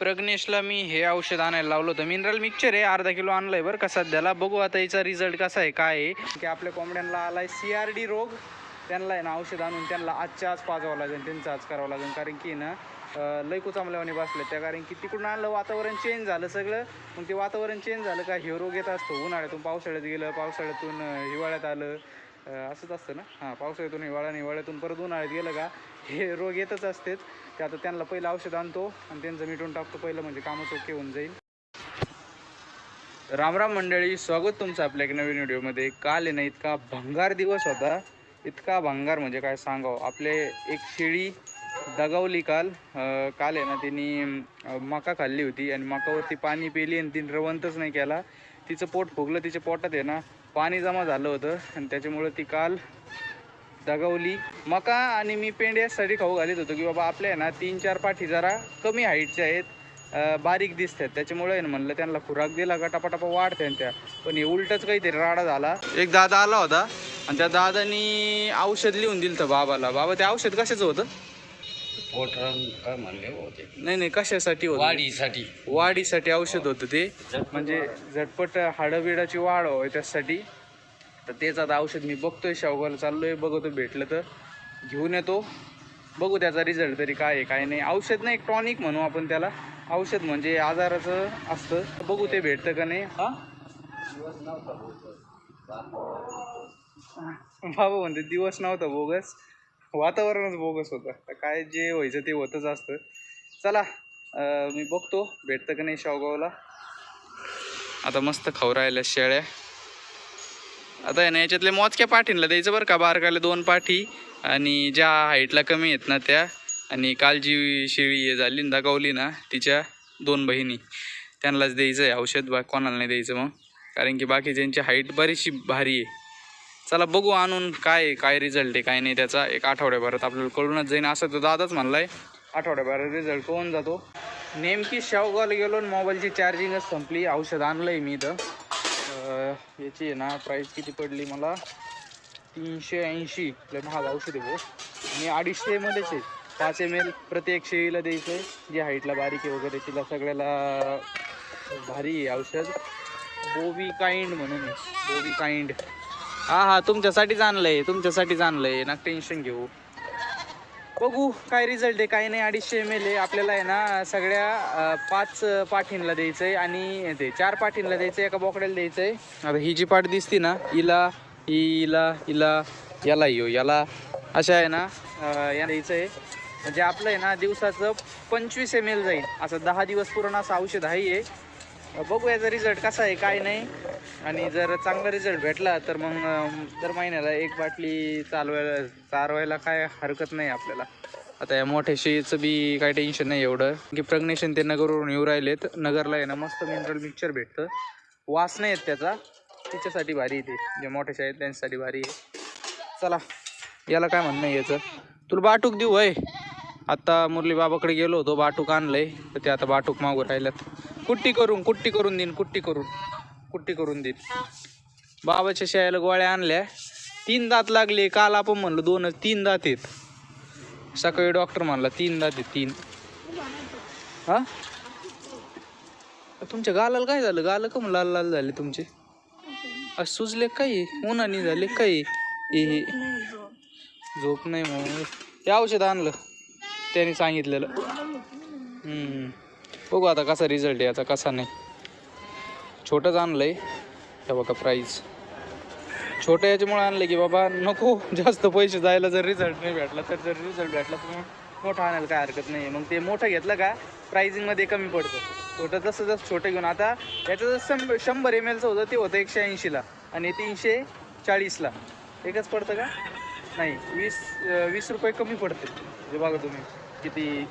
प्रग्नेशला मी हे औषध आणायला लावलं होतं. मिनरल मिक्सचर आहे अर्धा किलो आणलंय बरं का सध्याला. बघू आता याचा रिझल्ट कसा आहे काय आहे. की आपल्या कोंबड्यांना आलाय सी आर डी रोग. त्यांना आहे ना औषध आणून त्यांना आजच्या आज पाजावं लागेल त्यांचं आज करावं लागेल. कारण की ना अं, लय कुचांबल्यावाने बसले त्या. कारण की तिकडून आणलं वातावरण चेंज झालं सगळं. मग ते वातावरण चेंज झालं का हे रोग येत असतो. उन्हाळ्यातून पावसाळ्यात गेलं पावसाळ्यातून हिवाळ्यात आलं. असंच असतं ना? हां पावसाळ्यातून हिवाळा आणि हिवाळ्यातून परत उन्हाळ्यात गेलं का हे रोग येतच असतेच. ते आता त्यांना पहिलं औषध आणतो आणि त्यांचं मिटून टाकतो पहिलं म्हणजे कामच ओके होऊन जाईल. रामराम मंडळी स्वागत तुमचं आपल्या एक नवीन व्हिडिओमध्ये. काल आहे ना इतका भंगार दिवस होता. इतका भंगार म्हणजे काय सांगावं? आपले एक शेळी दगावली काल. काल आहे ना तिने मका खाल्ली होती आणि मकावरती पाणी पिली आणि तिने रवंतच नाही केला. तिचं पोट फुगलं तिच्या पोटात आहे ना पाणी जमा झालं होतं आणि त्याच्यामुळं ती काल दगावली. मका आणि मी पेंड यासाठी खाऊ घालत होतो की बाबा आपल्या आहे ना तीन चार पाठी जरा कमी हाईटच्या आहेत बारीक बारीक दिसतात. त्याच्यामुळे आहे ना म्हणलं त्यांना खुराक दिला का टपाटपा वाढते त्या. पण हे उलटच काहीतरी राडा झाला. एक दादा आला होता आणि त्या दादानी औषध लिहून दिलं तर बाबाला. बाबा ते औषध कशाचं होतं? पोटरंग काय म्हणले होते नाही नाही कशासाठी होतं? वाढीसाठी. वाढीसाठी औषध होतं ते. म्हणजे झटपट हाडबिडाची वाढ व्हावी त्यासाठी. तर तेच आता औषध मी बघतोय शावगाला चाललोय बघतो भेटलं तर घेऊन येतो. बघू त्याचा रिझल्ट तरी काय आहे काय नाही. औषध नाही टॉनिक म्हणू आपण त्याला. औषध म्हणजे आजाराचं असतं. बघू ते भेटतं का नाही. हा? बाबा म्हणते दिवस नव्हता बोगस. वातावरणच बोगस होतं. तर काय जे व्हायचं ते होतच असतं. चला मी बघतो. भेटतं का नाही शावगावला? आता मस्त खाऊ राहिल्या शेळ्या. आता आहे ना याच्यातले मोजक्या पाठींला द्यायचं बरं का? बारकाले दोन पाठी आणि ज्या हाईटला कमी आहेत ना त्या. आणि काल जी शेळी हे झाली ना दगावली ना तिच्या दोन बहिणी. त्यांनाच द्यायचं आहे औषध बा कोणाला नाही द्यायचं मग. कारण की बाकी ज्यांची हाईट बरीचशी भारी आहे. चला बघू आणून काय काय रिझल्ट आहे काय नाही त्याचा एक आठवड्याभरात आपल्याला कळूनच जाईन. असं तर दादाच म्हणलाय आठवड्याभरात रिझल्ट कळून जातो. नेमकी शेवगावला गेलो आणि मोबाईलची चार्जिंगच संपली. औषध आणलंय मी इथं. याची आहे ना प्राईस किती पडली मला? तीनशे ऐंशी. लय महाग औषध आहे भाऊ. आणि अडीचशेमध्येच आहे. पाच एम एल प्रति एकशेला द्यायचं. आहे जी हाईटला बारीक आहे वगैरे तिला सगळ्याला भारी आहे औषध. बोबी काइंड म्हणून आहे. बोबी काइंड हा हा तुमच्यासाठीच आणलंय तुमच्यासाठीच आणलंय. ना टेन्शन घेऊ. बघू काय रिझल्ट आहे काही नाही अडीचशे एम एल आहे. आपल्याला आहे ना सगळ्या पाच पाठींला द्यायचं आहे आणि ते चार पाठींला द्यायचं आहे एका बोकड्याला द्यायचं आहे आता ही जी पाठ दिसती ना हिला हिला हिला याला यो याला अशा आहे ना या द्यायचं आहे म्हणजे आपलं आहे ना दिवसाचं पंचवीस एम एल जाईल. असं दहा दिवस पूर्ण असं औषध आहे बघू याचा रिझल्ट कसा आहे काय नाही. आणि जर चांगला रिझल्ट भेटला तर मग दर महिन्याला एक बाटली चालवायला चारवायला काय हरकत नाही आपल्याला. आता या मोठ्या शेळीचं बी काय टेन्शन नाही एवढं. की प्रग्नेशन ते नगरवरून येऊ राहिलेत. नगरला आहे ना मस्त मिनरल मिक्सचर भेटतं. वास नाही येत त्याचा. तिच्यासाठी भारी आहे ते. जे मोठ्या शाळेत त्यांच्यासाठी भारी आहे. चला याला काय म्हणणं आहे याचं? तुला बाटूक देऊ वय आता मुरली बाबाकडे गेलो होतो बाटूक आणलंय. तर ते आता बाटूक मागू राहिल्यात. कुट्टी करून कुट्टी करून देईन कुट्टी करून. कुट्टी करून देईन. बाबाच्या शाळेला गोळ्या आणल्या. तीन दात लागले काल आपण म्हणलो दोनच तीन दात आहेत. सकाळी डॉक्टर म्हणला तीन दात आहेत तीन. हा? तुमच्या गालाला काय झालं? गाल कम लाल लाल झाले तुमचे? आज सुजले काय उन्हाने झाले काय हे? हे झोप नाही. मग ते औषध आणलं. त्यांनी सांगितलेलं. बघू आता कसा रिझल्ट आहे याचा कसा नाही. छोटंच आणलंय. हे बघा प्राईज छोटं याच्यामुळे आणलं की बाबा नको. जास्त पैसे जायला जर रिझल्ट नाही भेटला तर जर रिझल्ट भेटला तर मग मोठं आणायला काय हरकत नाही मग ते मोठं घेतलं का प्राइसिंगमध्ये कमी पडतं. छोटं तसं जसं छोटं घेऊन आता याचं जसं शंभर शंभर एम एलचं होतं ते होतं एकशे ऐंशीला. आणि तीनशे चाळीसला. एकच पडतं का? नाही. वीस वीस रुपये कमी पडते. जे बघा तुम्ही किती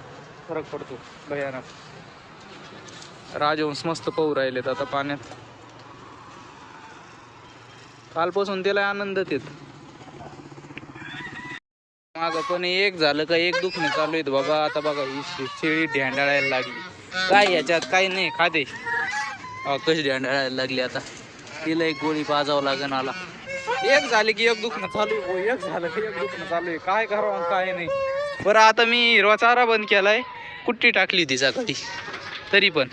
फरक पडतो भयानक. राजहंस मस्त पाहू राहिलेत आता पाण्यात. कालपासून त्याला आनंद येत. माग पण एक झालं का एक दुखणं चालू आहेत बाबा. आता बघा ही शेळी ढेंडाळायला लागली. काय याच्यात काही नाही खाते. अहो, कशी ढेंडाळायला लागली आता? तिला एक गोळी पाजावं लागेल आला एक झाली की एक दुखणं चालू एक झालं की एक दुखणं चालू आहे. काय करावं काय नाही. बरं आता मी हिरवा चारा बंद केलाय. कुट्टी टाकली तिचा सकाळी तरी पण.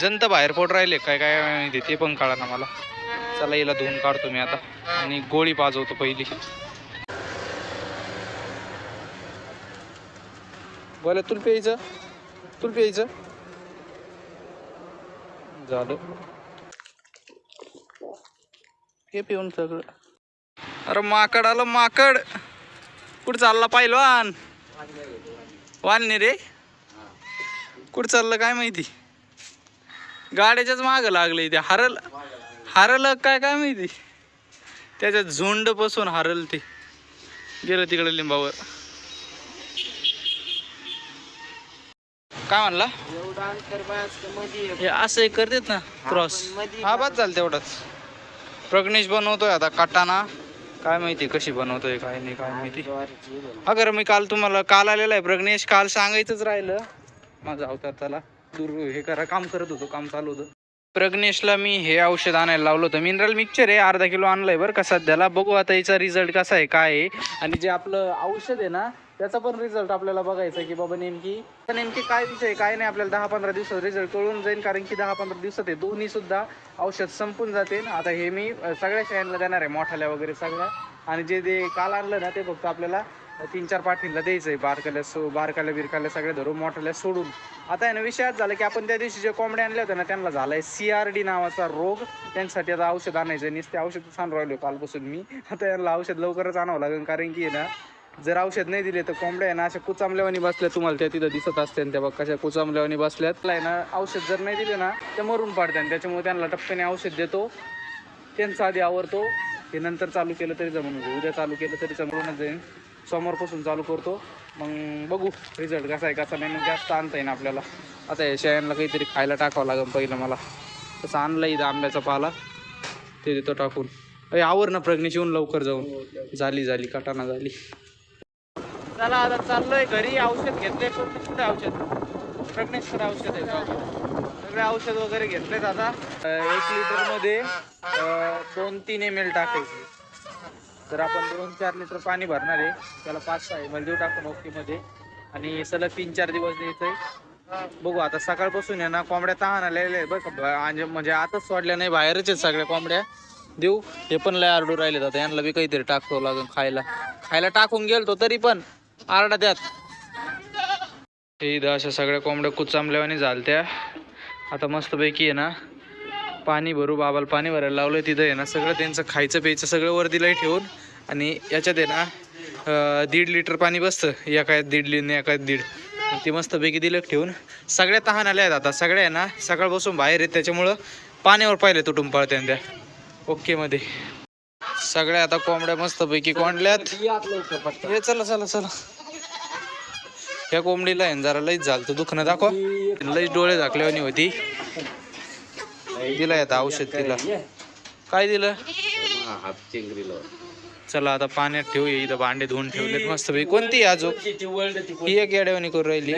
जंत बाहेर पोट राहिले. काय काय माहिती ते पण कळा ना मला. चला हिला धुवून काढतो मी आता. आणि गोळी पाजवतो पहिली. बोला तुला प्यायचं? तुला प्यायचं? झालं. हे पिऊन सगळं. अरे माकड आलं माकड. कुठं चालला पाहिलवान वालने रे. कुठं चाललं काय माहिती? गाड्याच्याच मागं लागलं इथे हरल हरलं काय काय माहिती? त्याच्या झुंडपासून हरल ते. गेलं तिकडे लिंबावर. काय म्हणला? हे असं करतेत ना क्रॉस हा बस चालतं तेवढंच. प्रग्नेश बनवतोय आता काटाना काय माहिती कशी बनवतोय काय नाही काय माहिती. अगर मी काल तुम्हाला काल आलेला आहे प्रग्नेश काल सांगायचंच राहिलं. माझा अवतार त्याला दूर हे करा काम करत होतो काम चालू होतं. प्रग्नेशला मी हे औषध आणायला लावलं होतं. मिनरल मिक्सचर आहे अर्धा किलो आणलंय बरं का सध्याला. बघू आता याचा रिझल्ट कसा आहे काय आहे. आणि जे आपलं औषध आहे ना त्याचा पण रिझल्ट आपल्याला बघायचा आहे की बाबा नेमकी नेमकी काय विषय काय नाही आपल्याला दहा पंधरा दिवसात रिझल्ट कळून जाईल कारण की दहा पंधरा दिवसात हे दोन्ही सुद्धा औषध संपून जाते. आता हे मी सगळ्या शाळांना देणार आहे मोठाल्या वगैरे सगळ्या. आणि जे ते काल आणलं ना ते फक्त आपल्याला तीन चार पाठींना द्यायचं आहे बारकाल्या सो बारकाल्या बिरकाल्या सगळ्या धरून मोठाल्या सोडून. आता आहे ना विषयात झालं की आपण त्या दिवशी जे कोंबड्या आणल्या होत्या ना त्यांना झालाय सी आर डी नावाचा रोग. त्यांच्यासाठी आता औषध आणायचं आहे नुसते औषध सांगून राहिलो कालपासून मी. आता यांना औषध लवकरच आणावं लागेल कारण की ना जर औषध नाही दिले तर कोंबड्या आहे ना अशा कुचामल्यावानी बसल्या तुम्हाला त्या तिथं दिसत असते त्या बघ कशा कुचामल्यावानी बसल्यात. त्याला आहे ना औषध जर नाही दिले ना ते मरून पाडतात त्याच्यामुळे त्यांना टप्प्याने औषध देतो. त्यांचा आधी आवरतो. हे नंतर चालू केलं तरी जमून होईल उद्या चालू केलं तरी जमूनच जाईल. समोरपासून चालू करतो. मग बघू रिझल्ट कसा आहे कसा नाही. मग जास्त आणता येईन आपल्याला. आता या शेळ्यांना काहीतरी खायला टाकावं लागेल पहिलं मला. तसं आणलं इथं आंब्याचा पाला. ते देतो टाकून. अरे आवर ना प्रज्ञेची येऊन लवकर जाऊन. झाली झाली. कटाना झाली. चला आता चाललोय घरी. औषध घेतले कुठे? औषध? प्रज्ञेश्वर औषध आहे. सगळे औषध वगैरे घेतलेत आता. एक लिटरमध्ये दोन तीन एम एल टाकायचे. तर आपण दोन चार लिटर पाणी भरणार आहे. त्याला पाच सहा एम एल देऊ टाकून ओके आणि सलग तीन चार दिवस द्यायचंय. बघू आता सकाळपासून आहे ना कोंबड्या तहान आलेल्या आहेत बरं का. आणि म्हणजे आताच सोडल्या नाही बाहेरच आहेत सगळ्या कोंबड्या. देऊ हे पण लय आरडू राहिले आता. यांना बी काहीतरी टाकावं लागेल खायला. खायला टाकून गेलतो तरी पण आरडा द्यात. इथं अशा सगळ्या कोंबड्या कुचांबल्यावानी झालत्या. आता मस्तपैकी आहे ना पाणी भरू बाबाला पाणी भरायला लावलं तिथं आहे ना सगळं त्यांचं खायचं प्यायचं सगळं वर्दीलाही ठेवून आणि याच्यात आहे ना दीड लिटर पाणी बसतं एका दीड लिटर एका दीड. ती ते मस्तपैकी दिलं ठेवून सगळ्या तहान आल्या आहेत आता सगळ्या आहे ना सकाळपासून बाहेर आहेत त्याच्यामुळं पाण्यावर पाहिले तुटून पळत्या ओके मध्ये. सगळ्या आता कोंबड्या मस्तपैकी कोंडल्यात. हे चला चला चला. ह्या कोंबडीला आहे जरा लईच झालं तर दुखणं दाखवा. लईच डोळे झाकल्यावानी होती. दिलं आता औषध तिला. काय दिलं? चला आता पाण्यात ठेवूया. इथं भांडे धुवून ठेवलेत मस्त पैकी कोणती आहे ही एक येड्यावानी करू राहिली.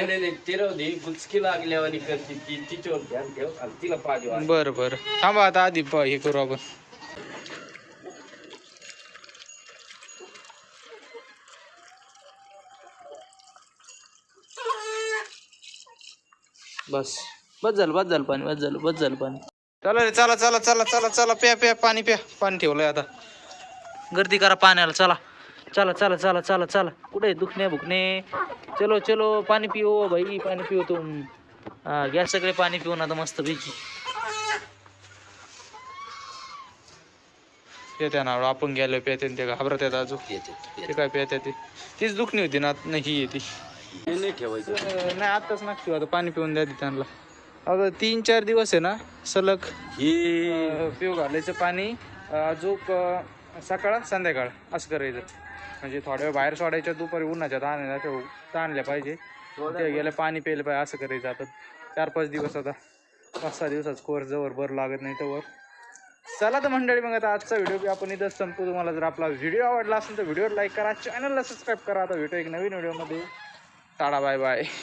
बरं बरं. थांबा आता आधी हे करू आपण. बस. बस झालं बस झालं पाणी बस झालं बस झालं पाणी. चला रे चला चला चला चला चला प्या प्या पाणी प्या. पाणी ठेवलंय आता. गर्दी करा पाण्याला चला. चला चला चला चला चला. कुठे दुखणे भुकणे चलो चलो पाणी पिओ भाई पाणी पिओ तुम. हा घ्या सगळे पाणी पिऊन आता मस्त पैकी. पेत्या ना आपण गेलो पेत्या ते घाबरत आहेत अजून. येते ते काय पेत्या ते? तीच दुखणी होती ना ही येते. नाही ठेवायचं. नाही आताच नक्की आता पाणी पिऊन द्या त्यांना. आता तीन चार दिवस आहे ना सलग. ही पिऊ घालायचं पाणी. अजून सकाळ संध्याकाळ. असं करायचं. म्हणजे थोड्या वेळ बाहेर सोडायच्या दुपारी उन्हाच्या ताण ताणल्या पाहिजे. ते गेलं पाणी प्यायलं पाहिजे असं करायचं आता. चार पाच दिवस आता. पाच सहा दिवसाच कोर्स जवळ बरं लागत नाही तर चला तर मंडळी मग आता आजचा व्हिडिओ आपण इथंच संपू तुम्हाला जर आपला व्हिडिओ आवडला असेल तर व्हिडिओ लाईक करा चॅनलला सबस्क्राईब करा. आता भेटू एक नवीन व्हिडिओमध्ये. Tata bye bye